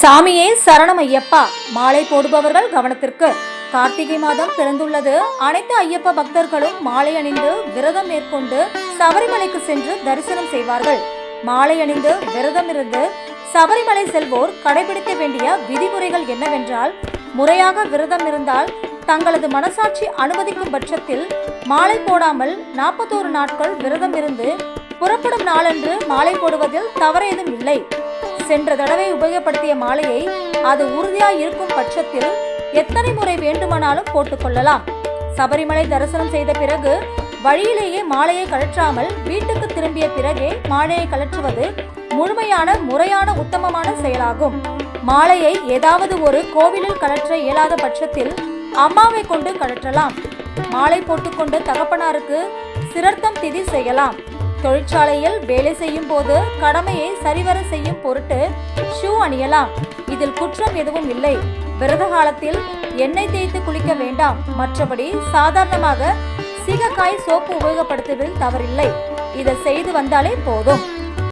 சாமியே சரணம் ஐயப்பா மாலை போடுபவர்கள் கவனத்திற்கு. கார்த்திகை மாதம் பிறந்துள்ளது. அனைத்து ஐயப்ப பக்தர்களும் மாலை அணிந்து விரதம் மேற்கொண்டு சபரிமலைக்கு சென்று தரிசனம் செய்வார்கள். மாலை அணிந்து விரதம் இருந்து சபரிமலை செல்வோர் கடைபிடிக்க வேண்டிய விதிமுறைகள் என்னவென்றால் முறையாக விரதம் இருந்தால் தங்களது மனசாட்சி அனுமதிக்கும் பட்சத்தில் மாலை போடாமல் நாற்பத்தோரு நாட்கள் விரதம் இருந்து புறப்படும் நாளன்று மாலை போடுவதில் தவறேதும் இல்லை. சென்ற தடவை உபயோகப்படுத்திய மாலையை அது உறுதியாய் இருக்கும் பட்சத்தில் எத்தனை முறை வேண்டுமானாலும் போட்டுக்கொள்ளலாம் சபரிமலை தரிசனம் செய்த பிறகு வழியிலேயே மாலையை கழற்றாமல் வீட்டுக்கு திரும்பிய பிறகே மாலையை கழற்றுவது முழுமையான முறையான உத்தமமான செயலாகும். மாலையை ஏதாவது ஒரு கோவிலில் கழற்ற இயலாத பட்சத்தில் அம்மாவை கொண்டு கழற்றலாம். மாலை போட்டுக்கொண்டு தகப்பனாருக்கு சிரர்த்தம் திதி செய்யலாம். தொழிற்சாலையில் வேலை செய்யும் போது கடமையை சரிவர செய்யும் பொருட்டு ஷூ அணியலாம். இதில் குற்றம் எதுவும் இல்லை. விரத காலத்தில் எண்ணெய் தேய்த்து குளிக்க வேண்டாம். மற்றபடி சாதாரணமாக சீகக்காய் சோப்பு உபயோகப்படுத்துவதில் தவறில்லை. இதை செய்து வந்தாலே போதும்.